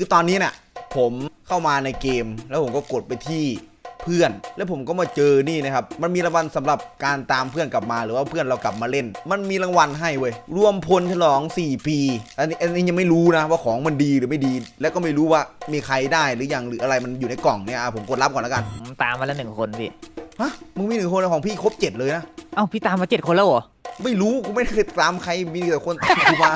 คือตอนนี้เนี่ยผมเข้ามาในเกม แล้วผมก็กดไปที่เพื่อน แล้วผมก็มาเจอนี่นะครับ มันมีรางวัลสำหรับการตามเพื่อนกลับมาหรือว่าเพื่อนเรากลับมาเล่น มันมีรางวัลให้เว้ยรวมพลฉลอง 4 ปี อันนี้อันนี้ยังไม่รู้นะว่าของมันดีหรือไม่ดี แล้วก็ไม่รู้ว่ามีใครได้หรือยังหรืออะไรมันอยู่ในกล่องเนี่ยอะผมกดรับก่อนแล้วกันผมตามมาแล้วหนึ่งคนพี่ฮะมึงมีหนึ่งคนแล้วของพี่ครบเจ็ดเลยนะเอ้าพี่ตามมาเจ็ดคนแล้วเหรอไม่รู้กูไม่เคยตามใครมีแต่คนตามกูมา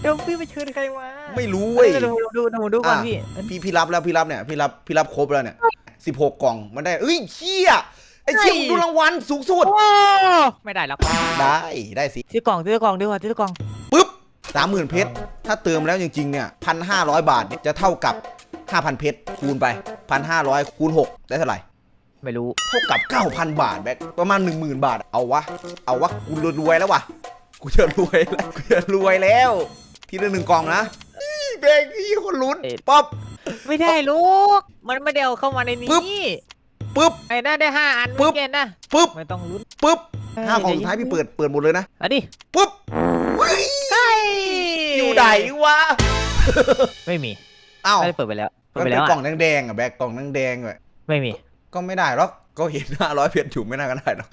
เดี๋ยวพี่ไปเชิญใครมาไม่รู้เฮ้เว้ยยดูดูดูดูก่อนอะ พี่พี่พี่รับแล้วพี่รับเนี่ยพี่รับพี่รับครบแล้วเนี่ยสิบหกกล่องมันได้เอ้ยเชี่ยไอ้เชี่ยเฮ้ยมึงดูรางวัลสูงสุดโอ้ไม่ได้แล้วได้ได้สิซื้อกล่องซื้อกล่องดีกว่าซื้อกล่องปุ๊บสามหมื่นเพชรถ้าเติมแล้วจริงๆเนี่ยพันห้าร้อยบาทเนี่ยจะเท่ากับห้าพันเพชรคูณไปพันห้าร้อยคูณหกได้เท่าไหร่ ไม่รู้เท่ากับเก้าพันบาทแบกประมาณหนึ่งหมื่นบาท เอาวะ เอาวะ กูรวยแล้ววะ กูจะรวยแล้ว กูจะรวยแล้ว ทีละหนึ่งกล่องนะนี่แบงค์นี่คนลุ้นป๊อปไม่ได้ลูก มันไม่ได้เอาเข้ามาในนี้ปึ๊บปึ๊บ ไอ้น่าได้ห้าอันปึ๊เมื่บอกี้นะปุ๊บไม่ต้องลุ้นปุ๊บห้ากล่องสุดท้ายพี่เปิดเปิดหมดเลยนะเอะดิปุ๊บเฮ้ยเฮ้ยอยู่ไหนวะไม่มีอ้าวไม่ได้เปิดไปแล้วเปิดมันไปเป็แล้นวกล่ออะงแดงๆอะแบกกล่องแดงๆอะไม่มี ก็ไม่ได้หรอก ก็เห็นห้าร้อยเพชรอยู่ไม่น่ากันได้หรอก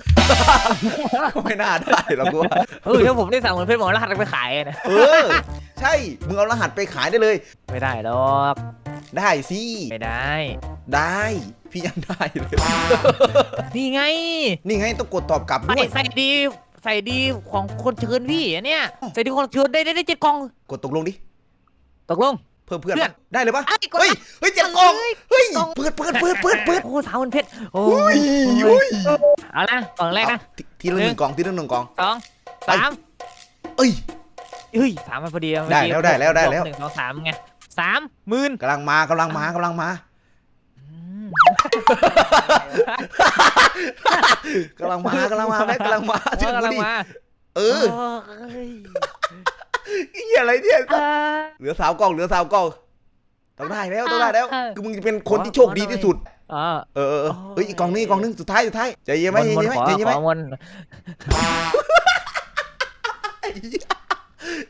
ก็ไม่น่าได้หรอกกูว่าเออถ้าผมได้สั่งเหมือนเพชรหมอรหัสไปขายนะเออ ใช่ มึงเอารหัสไปขายได้เลย ไม่ได้หรอกได้สิ ไม่ได้ ได้ พี่ยังได้เลย นี่ไงนี่ไงต้องกดตอบกลับด้ใส่วยใส่ดีใส่ดีของคนเชิญพี่อันเนี้ยใส่ดีของคนเชิญได้ได้ได้เจ็ดกล่อง กดตกลงดิ ตกลง เพิ่มเพื่อนเพื่อนปะได้เลยปะไอ้กดเฮ้ย เฮ้ยเจ็ดกล่อง เอ้ยเฮ้ย กล่อง เปิดเปิดเปิดเปิดเปิดโอ้สาวมันเพชรโอ้อุ้ยยอุ้ยเอาละกล่องแรกนะ ทีทีละหนึ่งกล่องทีละหนึ่งกล่อง สองสามเอ้ย เฮ้ยสามมันพอดีอะได้แล้วได้แล้วได้แล้ว หนึ่งสองสามไงสามหมื่นกำลังมากำลังมากำลังมาอืมกำลังมากำลังมาแม่กำลังมาเอเชื่ออกำกูลังดิมาเออเอ้ย ไอ้เหี้ยอะไรเนี่ยเอ้ยเหลือสาวกล่องเหลือสาวกล่องต้องได้แล้วต้องได้แล้ว เออ คือมึงจะเป็นคนที่โชคดีที่สุด อ่า เออเออเออเฮ้ยอีกกล่องนึงอีกกล่องนึงสุดท้ายสุดท้ายใจเย็นไหมมนใจมนเย็นไหมขอใจเย็นไหมขอมนไอ้เหี้ย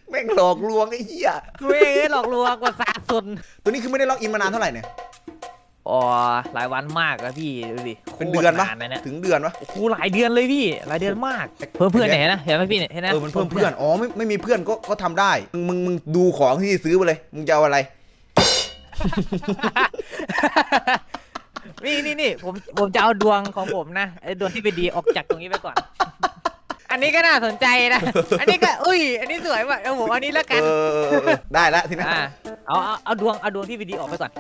แม่งหลอกลวงไอ้เหี้ยเว้ยหลอกลวงกว่าสาสนตัวนี้คือไม่ได้ล็อกอินมานานเท่าไหร่เนี่ย อ๋อหลายวันมากอะพี่ดูดิ เป็นเดือนปะโคตรานนะเนี่ยถึงเดือนปะโอ้โหหลายเดือนเลยพี่หลายเดือนมากเพิ่มเพื่อนไหนนะเห็นไหมพี่เนี่ยเห็นไหมเออมันเพิ่มเพื่อนอ๋อไม่ไม่มีเพื่อนก็ก็ทำได้มึงมึงมึงดูของที่ซื้อไปเลยมึงจะเอาอะไร นี่นี่นี่ผมผมจะเอาดวงของผมนะไอ้ดวงที่เป็นดีออกจากตรงนี้ไปก่อน อันนี้ก็น่าสนใจนะ อันนี้ก็อุ้ย อันนี้สวยว่ะเอาผมเอาอันนี้แล้วกันเออเออเออเออได้แล้วทีนี้อ่าเอาเอาเอาดวงเอาดวงที่เป็นดีออกไปก่อน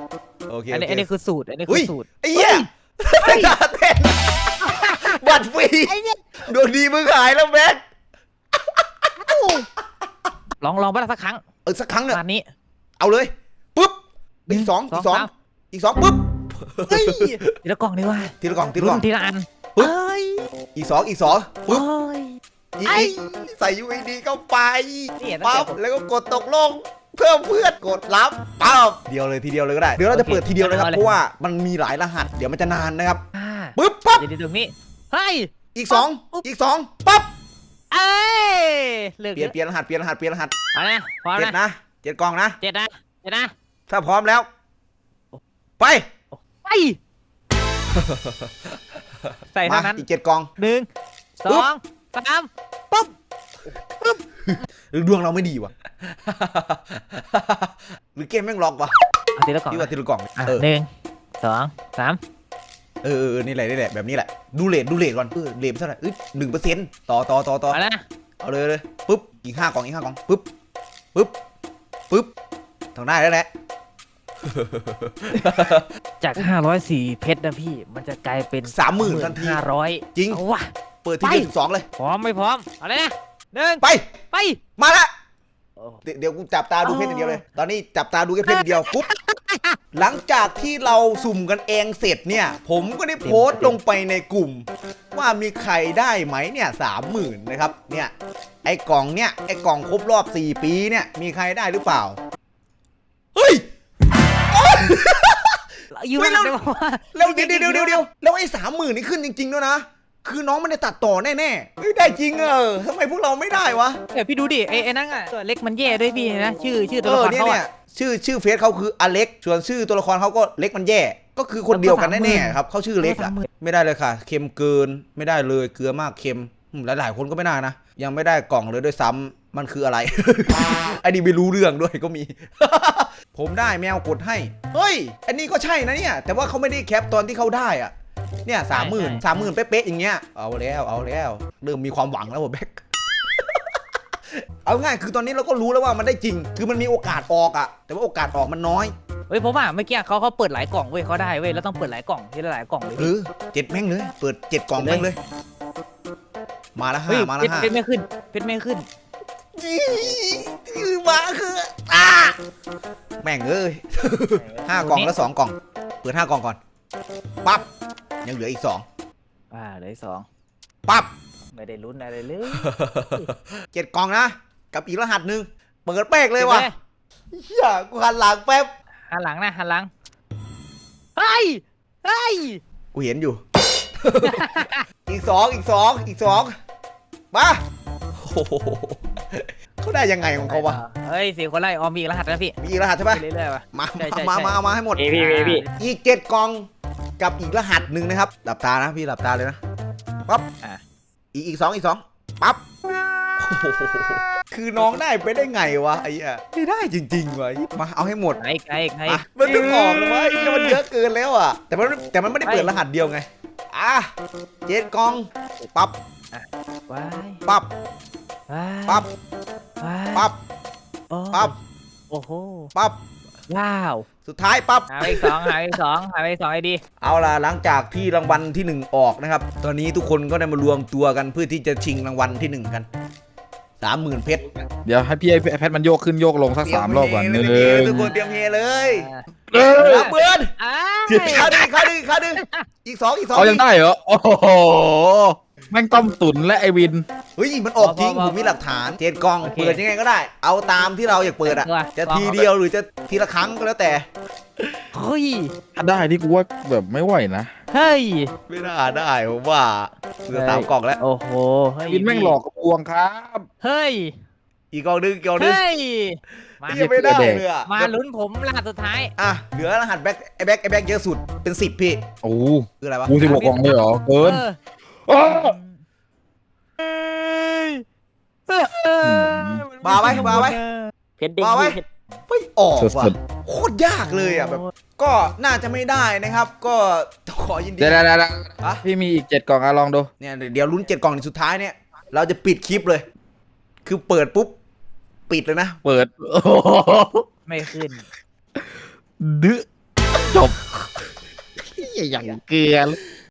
โอเคอันนี้โอเคอันนี้คือสูตรอันนี้อุ้คืยอสูตร ไอ้เหี้ย ไม่ตาเต้นบัตรฟรีไอ้เนี่ยดวงดีมึงหายแล้วแม็กลองลองไปละสักครั้งเออสักครั้งเนปอะระมาณนี้เอาเลยปุ๊บอีกสองอีกสองสามอีกสองปุ๊บเฮ้ยทีละกล่องดีกว่าทีละกล่องทีละกล่องทีละอันปึ๊บ เอ้ยอีกสองอีกสองปุ๊บโอ้ยอีกไอ้ อีกใส่ UID เข้าไปเนี่ยตั้งปั๊แต่บผมแล้วก็กดตกลง เพิ่มเพื่อนกดรับปั๊บเดียวเลยทีเดียวเลยก็ได้ เดี๋ยวเราจะโอเคเปิดทีเดียวนะครับเอาเลยเพราะว่ามันมีหลายรหัส เดี๋ยวมันจะนานนะครับอ่าปึ๊บปั๊บเดี๋ยวเดี๋ยวตรงนี้เฮ้ยอีกสองปุ๊บอีกสองปั๊บเอ้ยเลือกเปลี่ยนเปลี่ยนรหัสเปลี่ยนรหัสเปลี่ยนรหัสเอานะพร้อมเจ็ดนะนะเจ็ดกล่องนะเจ็ดนะเจ็ดนะ ถ้าพร้อมแล้ว ไปไปใส่มาเท่านั้นอีกเจ็ดกล่องหนึ่งสปุ๊อบงสามปุ๊บ หรือดวงเราไม่ดีวะ หรือเกมแม่งล็อกวะเอาทีละกล่องพี่ว่าทีละกล่องอะเออหนึ่งสองสามเออเออเออนี่แหละนี่แหละแบบนี้แหละ ดูเลทดูเลทก่อนเออเลทเท่าไหร่หนึ่งเปอร์เซ็นต์ต่อต่อต่อต่อเอาแล้วนะเอาเลยเลยปุ๊บอีกห้ากล่องอีกห้ากล่องปุ๊บปุ๊บปุ๊บทางได้แล้วแหละ จาก 504 เพชรนะพี่ มันจะกลายเป็นสามหมื่นทันที500จริง เอาวะ เปิดทีเดียวถึงสองเลย พร้อมไม่พร้อม เอาเลยนะ หนึ่งไปไป มาละโอ้เดี๋ยวเดี๋ยวกูจับตาดูอ๋อเพชรอย่างเดียวเลย ตอนนี้จับตาดูแค่เพชรอย่างเดียวปุ๊บ หลังจากที่เราสุ่มกันเองเสร็จเนี่ย ผมก็ได้โพสต์ลงไปในกลุ่ม ว่ามีใครได้ไหมเนี่ยสามหมื่นนะครับ เนี่ย ไอ้กล่องเนี่ย ไอ้กล่องครบรอบ 4 ปีเนี่ย มีใครได้หรือเปล่า เฮ้ย ยืมไม่มาแล้วได้บอกว่าแล้วเดี๋ยวเดี๋ยวเดี๋ยวเดี๋ยวแล้วไอ้สามหมื่นนี่ขึ้นจริงๆ ด้วยนะ คือน้องมันได้ตัดต่อแน่ๆเฮ้ยได้จริงเออทำไมพวกเราไม่ได้วะเดี๋ยวพี่ดูดิไอ้ไอ้นั่นอะตัวเล็กมันแย่ด้วยพี่นะชื่อชื่อตัวเอละอครเนี่ยเขาเนี่ยอะชื่อชื่อเฟซเขาคืออเล็กส่วนชื่อตัวละครเขาก็เล็กมันแย่ ก็คือคนเดียวกันแน่ๆครับเขาชื่อเล็กอะไม่ได้เลยค่ะ เค็มเกินไม่ได้เลยเกลือมากเค็มอืมหลายๆคนก็ไม่น่านะ ยังไม่ได้กล่องเลยด้วยซ้ำมันคืออะไร อันนี้ไม่รู้เรื่องด้วยก็มี ผมได้แมวกดให้ เฮ้ย อันนี้ก็ใช่นะเนี่ย แต่ว่าเขาไม่ได้แคปตอนที่เขาได้อะ เนี่ยสามหมื่นสามหมื่นเป๊ะๆอย่างเงี้ยเอาแล้วเอาแล้วเริ่มมีความหวังแล้วผมแบกเอาง่ายคือตอนนี้เราก็รู้แล้วว่ามันได้จริง คือมันมีโอกาสออกอะแต่ว่าโอกาสออกมันน้อยเฮ้ยผมอะเมื่อกี้เขาเขาเปิดหลายกล่องเว้ยเขาได้เว้ยแล้วต้องเปิดหลายกล่องที่ละหลายกล่องเลยหรือเจ็ดแม่งเลยเปิดเจ็ดกล่องแม่งเลย มาแล้วเฮ้ห้ายมาเพแล้วชรห้าเพชรไม่ขึ้นเพชรไม่ขึ้นคือมาคืออ่าแม่งเอ้ยห้ากล่องแล้วสองกล่อง เปิดห้ากล่องก่อนปั๊บ ยังเหลืออีกสองอ่าเหลืออกสองปั๊บ ไม่ได้ลุ้นอะไรเลยเจ็ดกล่องนะ กับอีกรหัสหนึ่งเปิดแป๊กเลยว่ะเฮียกูหันหลังแป๊บหันหลังนะหันหลังเฮ้ยเฮ้ยกูเห็นอยู่ อีกสองอีกสองอีกสองมาโอ้โหเขาได้ยังไงของเขาวะเฮ้ยสี่คนไล่ออมมีอีกรหัสแล้วพี่มีอีกรหัสใช่ไปปะเรื่อยๆว่ะมาใช่ใช่มาใช่มาเอามาให้หมดพี่พี่พี่พี่อีกเจ็ดกล่อง กับอีกรหัสหนึ่งนะครับหลับตานะพี่หลับตาเลยนะปั๊บอะอีกอีกสองอีกสองปั๊บโอ้โหคือน้องได้ไปได้ไงวะไอ้เหี้ยไม่ได้จริงๆวะมาเอาให้หมดไอ้ไอ้ไอ้อะมันต้องออกเลยวะไอ้เหี้ยมันเยอะเกินแล้วอะ แต่มันแต่มันไม่ได้เปิดรหัสเดียวไงอะเจ็ดกล่องปั๊บว้ายปั๊บว้ายปั๊บว้ายปั๊บโอ้ปั๊บโอ้โหปั๊บ ว้าวสุดท้ายปั๊บ หาไปอีกสองหาไปอีกสองหาไปอีกสองไอ้ดีเอาล่ะหลังจากที่รางวัลที่หนึ่งออกนะครับ ตอนนี้ทุกคนก็ได้มารวมตัวกันเพื่อที่จะชิงรางวัลที่หนึ่งกันสามหมื่นเพชรเดี๋ยวให้พี่ไอ้แพทมันโยกขึ้นโยกลงสักสามรอบก่อนหนึ่งเตรียมเฮเลยทุกคนเตรียมเฮเลยเออรับเบิร์นอ้า ข้าวดึงข้าวดึงข้าวดึงอีกสองอีกสองเอายังได้เหรอ โอ้โห แม่งต้มตุ๋นและไอวิน เฮ้ยมันออกจริง ผมมีหลักฐาน เจ็ดกล่อง เปิดยังไงก็ได้ เอาตามที่เราอยากเปิดอะ จะทีเดียวหรือจะทีละครั้งก็แล้วแต่ เฮ้ย ถ้าได้นี่กูว่าแบบไม่ไหวนะ เฮ้ย ไม่น่าได้ผมว่าเหลือสามกล่องแล้ว โอ้โหเฮ้ยวินแม่งหลอกกระปวงครับ เฮ้ย อีกกล่องนึงอีกกล่องนึงเฮ้ยมานี่ยังไม่ได้เลยอะมาลุ้นผมรหัสสุดท้าย อะ เหลือรหัสแบ็คไอแบ็คไอแบ็คเยอะสุดเป็นสิบพี่ โอ้คืออะไรวะกูสิบหกกล่องเลยเหรอ เกิน เอออ้าวเอ้ยเออมาไว้มาไว้ เพชรเด้งมาไว้ พี่เพชรไม่ออกว่ะสุดโคตรยากเลยอะแบบ ก็น่าจะไม่ได้นะครับ ก็ต้องขอยินๆดี เดี๋ยวเดี๋ยวเดี๋ยวอะพี่มีอีกเจ็ดกล่องอะลองดู เนี่ยเดี๋ยวลุ้นเจ็ดกล่องสุดท้ายเนี่ย เราจะปิดคลิปเลย คือเปิดปุ๊บ ปิดเลยนะ เปิด โอ้โหไม่ขึ้น ดื้อจบอย่างเกลือเลย